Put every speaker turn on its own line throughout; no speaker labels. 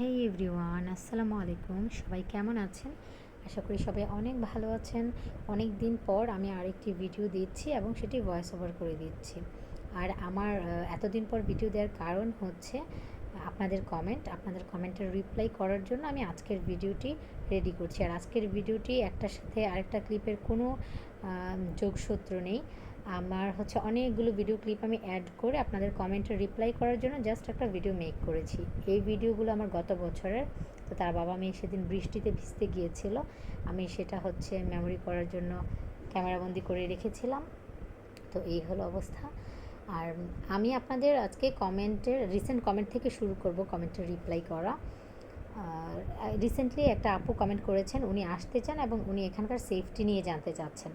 হেই everyone আসসালামু আলাইকুম সবাই কেমন আছেন? আশা করি সবাই অনেক ভালো আছেন। অনেক দিন পর আমি আরেকটি ভিডিও দিচ্ছি এবং সেটি ভয়েস ওভার করে দিচ্ছি। আর আমার এতদিন পর ভিডিও দেওয়ার কারণ হচ্ছে, আপনাদের কমেন্ট আপনাদের কমেন্টের রিপ্লাই করার জন্য আমি আজকের ভিডিওটি রেডি করছি। আর আজকের ভিডিওটি একটার সাথে আরেকটা ক্লিপের কোনো যোগসূত্র নেই। আমার হচ্ছে অনেকগুলো ভিডিও ক্লিপ আমি অ্যাড করে আপনাদের কমেন্টের রিপ্লাই করার জন্য জাস্ট একটা ভিডিও মেক করেছি। এই ভিডিওগুলো আমার গত বছরের, তো তার বাবা মেয়ে সেদিন বৃষ্টিতে ভিজতে গিয়েছিল। আমি সেটা হচ্ছে মেমোরি করার জন্য ক্যামেরাবন্দি করে রেখেছিলাম। তো এই হলো অবস্থা। আর আমি আপনাদের আজকে কমেন্টের রিসেন্ট কমেন্ট থেকে শুরু করব কমেন্টের রিপ্লাই করা। রিসেন্টলি একটা আপু কমেন্ট করেছেন, উনি আসতে চান এবং উনি এখানকার সেফটি নিয়ে জানতে চাচ্ছেন।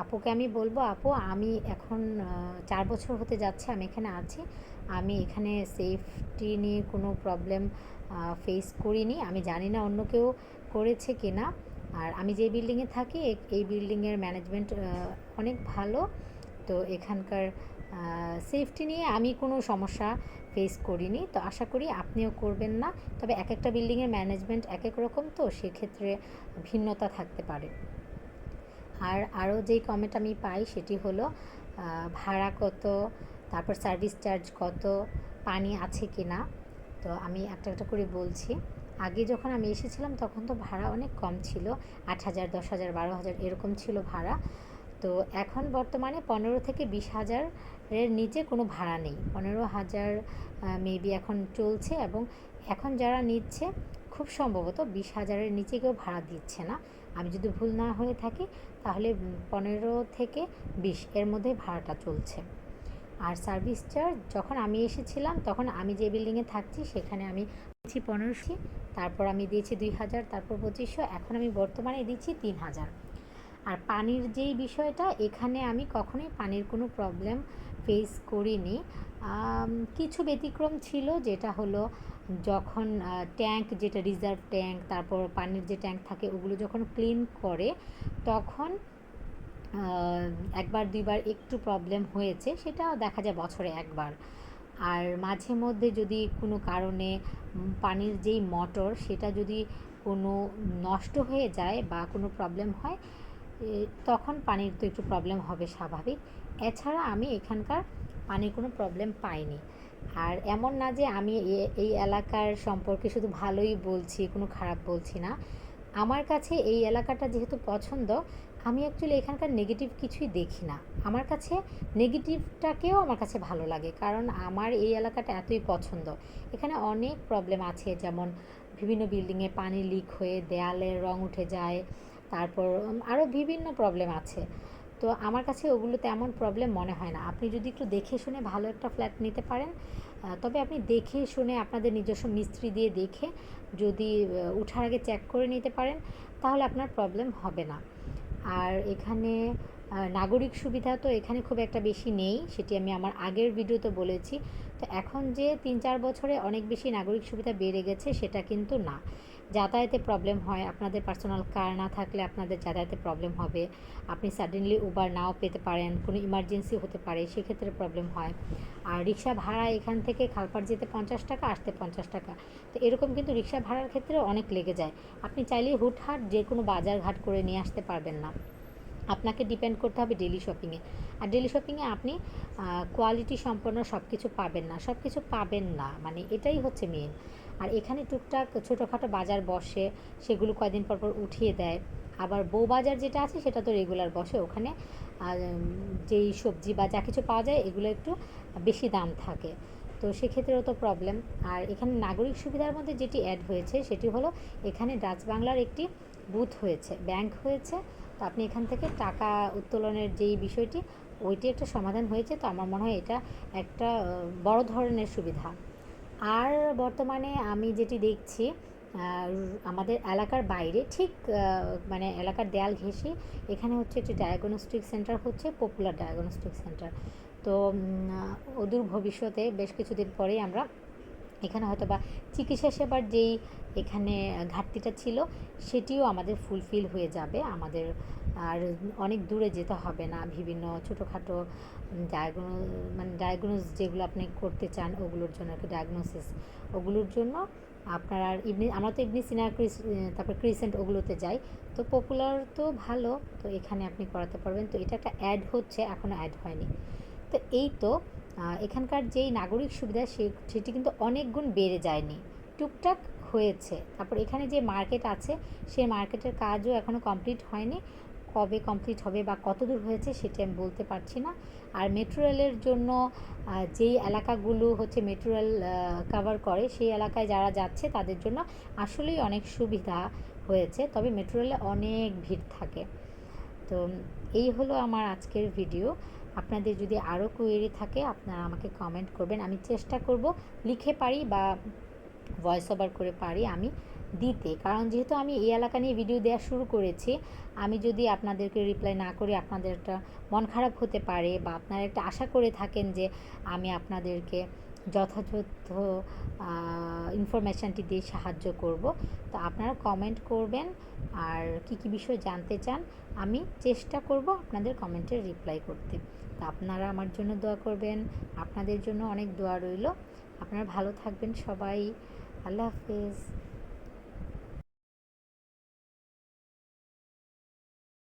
আপুকে আমি বলব, আপু, আমি এখন চার বছর হতে যাচ্ছে আমি এখানে আছি। আমি এখানে সেফটি নিয়ে কোনো প্রবলেম ফেস করিনি। আমি জানি না অন্য কেউ করেছে কি না আর আমি যে বিল্ডিংয়ে থাকি এই বিল্ডিংয়ের ম্যানেজমেন্ট অনেক ভালো। তো এখানকার সেফটি নিয়ে আমি কোনো সমস্যা ফেস করিনি। তো আশা করি আপনিও করবেন না। তবে এক একটা বিল্ডিংয়ের ম্যানেজমেন্ট এক এক রকম তো, সেক্ষেত্রে ভিন্নতা থাকতে পারে। আর আরও যেই কমেন্ট আমি পাই সেটি হলো ভাড়া কত, তারপর সার্ভিস চার্জ কত, পানি আছে কি না তো আমি একটা একটা করে বলছি। আগে যখন আমি এসেছিলাম তখন তো ভাড়া অনেক কম ছিল, আট হাজার, দশ হাজার, বারো হাজার এরকম ছিল ভাড়া। তো এখন বর্তমানে পনেরো থেকে বিশ হাজারের নিচে কোনো ভাড়া নেই। পনেরো হাজার মেবি এখন চলছে এবং এখন যারা নিচ্ছে খুব সম্ভবত বিশ হাজারের নিচে কেউ ভাড়া দিচ্ছে না। আমি যদি ভুল না হয়ে থাকি, তাহলে পনেরো থেকে বিশ এর মধ্যে ভাড়াটা চলছে। আর সার্ভিস চার্জ, যখন আমি এসেছিলাম, তখন আমি যে বিল্ডিংয়ে থাকছি, সেখানে আমি দিচ্ছি পনেরোশো, তারপর আমি দিয়েছি দুই হাজার, তারপর পঁচিশশো, এখন আমি বর্তমানে দিচ্ছি তিন হাজার। আর পানির যেই বিষয়টা, এখানে আমি কখনোই পানির কোনো প্রবলেম ফেস করিনি। কিছু ব্যতিক্রম ছিল যেটা হলো যখন ট্যাঙ্ক যেটা রিজার্ভ ট্যাঙ্ক তারপর পানির যে ট্যাঙ্ক থাকে ওগুলো যখন ক্লিন করে তখন একবার দুইবার একটু প্রবলেম হয়েছে, সেটা দেখা যায় বছরে একবার। আর মাঝে মধ্যে যদি কোনো কারণে পানির যেই মোটর সেটা যদি কোনো নষ্ট হয়ে যায় বা কোনো প্রবলেম হয় তখন পানির তো একটু প্রবলেম হবে স্বাভাবিক। এছাড়া আমি এখানকার পানির কোনো প্রবলেম পাইনি। আর এমন না যে আমি এই এলাকার সম্পর্কে শুধু ভালোই বলছি, কোনো খারাপ বলছি না। আমার কাছে এই এলাকাটা যেহেতু পছন্দ, আমি অ্যাকচুয়ালি এখানকার নেগেটিভ কিছুই দেখি না। আমার কাছে নেগেটিভটাকেও আমার কাছে ভালো লাগে, কারণ আমার এই এলাকাটা এতই পছন্দ। এখানে অনেক প্রবলেম আছে, যেমন বিভিন্ন বিল্ডিংয়ে পানি লিক হয়ে, দেয়ালের রং উঠে যায় তারপর আরও বিভিন্ন প্রবলেম আছে। তো আমার কাছে ওগুলো তেমন প্রবলেম মনে হয় না। আপনি যদি একটু দেখে শুনে ভালো একটা ফ্ল্যাট নিতে পারেন তবে আপনি দেখে শুনে আপনাদের নিজস্ব মিস্ত্রি দিয়ে দেখে যদি ওঠার আগে চেক করে নিতে পারেন, তাহলে আপনার প্রবলেম হবে না। আর এখানে নাগরিক সুবিধা তো এখানে খুব একটা বেশি নেই, সেটি আমি আমার আগের ভিডিওতে বলেছি। তো এখন যে তিন চার বছরে অনেক বেশি নাগরিক সুবিধা বেড়ে গেছে, সেটা কিন্তু না। যাতায়াতে প্রবলেম হয়, আপনাদের পার্সোনাল কার না থাকলে আপনাদের যাতায়াতে প্রবলেম হবে। আপনি সাডেনলি উবার নাও পেতে পারেন, কোনো ইমার্জেন্সি হতে পারে, সেক্ষেত্রে প্রবলেম হয়। আর রিক্সা ভাড়া এখান থেকে খালপাড় যেতে পঞ্চাশ টাকা, আসতে পঞ্চাশ টাকা। তো এরকম কিন্তু রিক্সা ভাড়ার ক্ষেত্রে অনেক লেগে যায়। আপনি চাইলেই হুটহাট যে কোনো বাজার ঘাট করে নিয়ে আসতে পারবেন না। আপনাকে ডিপেন্ড করতে হবে ডেলি শপিংয়ে আর ডেলি শপিংয়ে আপনি কোয়ালিটি সম্পন্ন সব কিছু পাবেন না। সব কিছু পাবেন না মানে এটাই হচ্ছে মেন আর এখানে টুকটাক ছোটোখাটো বাজার বসে, সেগুলো কয়দিন পর পর উঠিয়ে দেয়। আবার বউ বাজার যেটা আছে, সেটা তো রেগুলার বসে। ওখানে যেই সবজি বা যা কিছু পাওয়া যায়, এগুলো একটু বেশি দাম থাকে। তো সেক্ষেত্রেও তো প্রবলেম আর এখানে নাগরিক সুবিধার মধ্যে যেটি অ্যাড হয়েছে, সেটি হলো এখানে ডাচ বাংলার একটি বুথ হয়েছে ব্যাংক হয়েছে। তো আপনি এখান থেকে টাকা উত্তোলনের যেই বিষয়টি, ওইটি একটা সমাধান হয়েছে। তো আমার মনে হয় এটা একটা বড় ধরনের সুবিধা। আর বর্তমানে আমি যেটি দেখছি আমাদের এলাকার বাইরে ঠিক মানে এলাকার দেয়াল ঘেঁষে এখানে হচ্ছে একটি ডায়াগনস্টিক সেন্টার হচ্ছে পপুলার ডায়াগনস্টিক সেন্টার তো অদূর ভবিষ্যতে বেশ কিছুদিন পরেই আমরা এখানে হয়তো বা চিকিৎসা সেবার যেই এখানে ঘাটতিটা ছিল, সেটিও আমাদের ফুলফিল হয়ে যাবে। আমাদের আর অনেক দূরে যেতে হবে না। বিভিন্ন ছোটোখাটো ডায়াগনো মানে ডায়াগনোস যেগুলো আপনি করতে চান, ওগুলোর জন্য কি ডায়াগনোসিস ওগুলোর জন্য আপনার আর ইবনি, আমরা তো ইবনি সিনার ক্রিস তারপর ক্রিসেন্ট ওগুলোতে যাই। তো পপুলার তো ভালো, তো এখানে আপনি করাতে পারবেন। তো এটা একটা অ্যাড হচ্ছে এখনও অ্যাড হয়নি। তো এই তো এখানকার যেই নাগরিক সুবিধা সে সেটি কিন্তু অনেক গুণ বেড়ে যায়নি। টুকটাক হয়েছে। তারপর এখানে যে মার্কেট আছে, সেই মার্কেটের কাজও এখনও কমপ্লিট হয়নি। কবে কমপ্লিট হবে বা কত দূর হয়েছে সেটা আমি বলতে পারছি না। আর মেট্রো রেলের জন্য যেই এলাকাগুলো হচ্ছে মেট্রো রেল কভার করে, সেই এলাকায় যারা যাচ্ছে তাদের জন্য আসলেই অনেক সুবিধা হয়েছে। তবে মেট্রো রেলে অনেক ভিড় থাকে। তো এই হলো আমার আজকের ভিডিও। আপনাদের যদি আরও কোয়েরি থাকে, আপনারা আমাকে কমেন্ট করবেন। আমি চেষ্টা করব লিখে পারি বা ভয়েস ওভার করে পারি আমি দিতে। কারণ যেহেতু আমি এই এলাকা নিয়ে ভিডিও দেওয়া শুরু করেছি, আমি যদি আপনাদেরকে রিপ্লাই না করি আপনাদের একটা মন খারাপ হতে পারে বা আপনারা একটা আশা করে থাকেন যে আমি আপনাদেরকে যথাযথ ইনফরমেশানটি দিয়ে সাহায্য করব, তো আপনারা কমেন্ট করবেন। আর কি কি বিষয় জানতে চান, আমি চেষ্টা করব আপনাদের কমেন্টের রিপ্লাই করতে। তো আপনারা আমার জন্য দোয়া করবেন। আপনাদের জন্য অনেক দোয়া রইল। আপনারা ভালো থাকবেন সবাই। আল্লাহ হাফেজ।